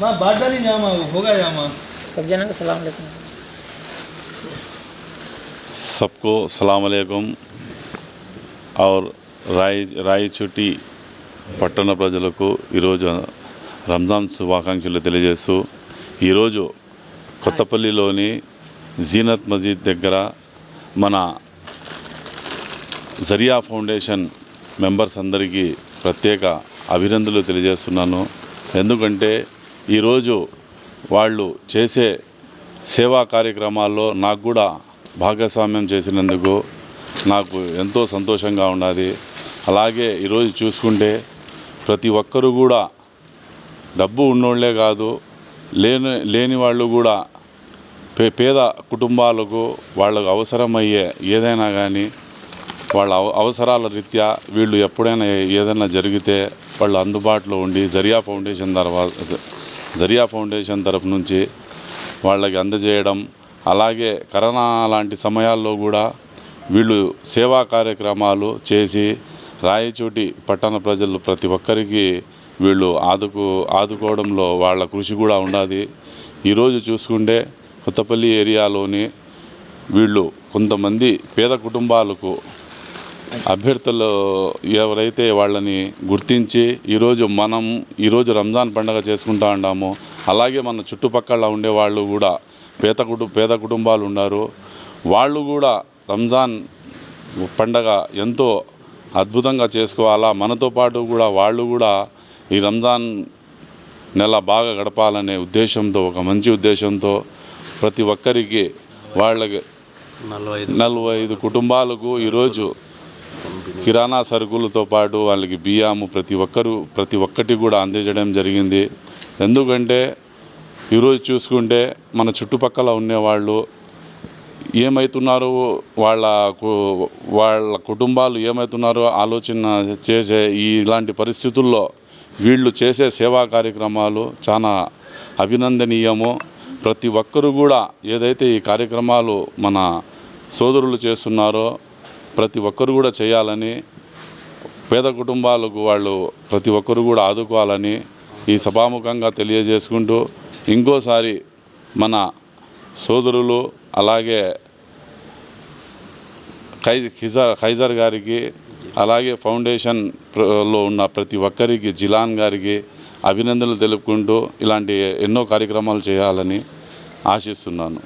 माँ बात डाली जामा होगा जामा सब जना को सलाम अलैकुम सबको सलाम अलैकुम और రాయి రాయచుటి పట్టణ ప్రజలకు ఈరోజు రంజాన్ శుభాకాంక్షలు తెలియజేస్తూ ఈరోజు కొత్తపల్లిలోని జీనత్ మజీద్ దగ్గర మన జరియా ఫౌండేషన్ మెంబర్స్ అందరికీ ప్రత్యేక అభినందనలు తెలియజేస్తున్నాను ఎందుకంటే ఈరోజు వాళ్ళు చేసే సేవా కార్యక్రమాల్లో నాకు కూడా భాగస్వామ్యం చేసినందుకు నాకు ఎంతో సంతోషంగా ఉన్నది. అలాగే ఈరోజు చూసుకుంటే ప్రతి ఒక్కరూ కూడా డబ్బు ఉన్నోళ్ళే కాదు లేని లేని వాళ్ళు కూడా పే పేద కుటుంబాలకు వాళ్ళకు అవసరమయ్యే ఏదైనా కానీ వాళ్ళ అవ అవసరాల రీత్యా వీళ్ళు ఎప్పుడైనా ఏదైనా జరిగితే వాళ్ళు అందుబాటులో ఉండి జరియా ఫౌండేషన్ తర్వాత జరియా ఫౌండేషన్ తరఫు నుంచి వాళ్ళకి అందజేయడం అలాగే కరోనా లాంటి సమయాల్లో కూడా వీళ్ళు సేవా కార్యక్రమాలు చేసి రాయచోటి పట్టణ ప్రజలు ప్రతి ఒక్కరికి వీళ్ళు ఆదుకు ఆదుకోవడంలో వాళ్ళ కృషి కూడా ఉన్నది ఈరోజు చూసుకుంటే కొత్తపల్లి ఏరియాలోని వీళ్ళు కొంతమంది పేద కుటుంబాలకు అభ్యర్థులు ఎవరైతే వాళ్ళని గుర్తించి ఈరోజు మనం ఈరోజు రంజాన్ పండగ చేసుకుంటా ఉన్నాము అలాగే మన చుట్టుపక్కల ఉండే వాళ్ళు కూడా పేద కుటు పేద కుటుంబాలు ఉన్నారు వాళ్ళు కూడా రంజాన్ పండగ ఎంతో అద్భుతంగా చేసుకోవాలా? మనతో పాటు కూడా వాళ్ళు కూడా ఈ రంజాన్ నెల బాగా గడపాలనే ఉద్దేశంతో ఒక మంచి ఉద్దేశంతో ప్రతి ఒక్కరికి వాళ్ళకి నలభై ఐదు కుటుంబాలకు ఈరోజు కిరాణా సరుకులతో పాటు వాళ్ళకి బియ్యము ప్రతి ఒక్కరు ప్రతి ఒక్కటి కూడా అందజేయడం జరిగింది. ఎందుకంటే ఈరోజు చూసుకుంటే మన చుట్టుపక్కల ఉండేవాళ్ళు ఏమవుతున్నారు వాళ్ళ కు- వాళ్ళ కుటుంబాలు ఏమవుతున్నారో ఆలోచన చేసే ఈ ఇలాంటి పరిస్థితుల్లో వీళ్ళు చేసే సేవా కార్యక్రమాలు చాలా అభినందనీయము. ప్రతి ఒక్కరు కూడా ఏదైతే ఈ కార్యక్రమాలు మన సోదరులు చేస్తున్నారో ప్రతి ఒక్కరు కూడా చేయాలని పేద కుటుంబాలకు వాళ్ళు ప్రతి ఒక్కరు కూడా ఆదుకోవాలని ఈ సభాముఖంగా తెలియజేసుకుంటూ ఇంకోసారి మన సోదరులు అలాగే ఖై ఖిజా ఖైజర్ గారికి అలాగే ఫౌండేషన్లో ఉన్న ప్రతి ఒక్కరికి జిలాన్ గారికి అభినందనలు తెలుపుకుంటూ ఇలాంటి ఎన్నో కార్యక్రమాలు చేయాలని ఆశిస్తున్నాను.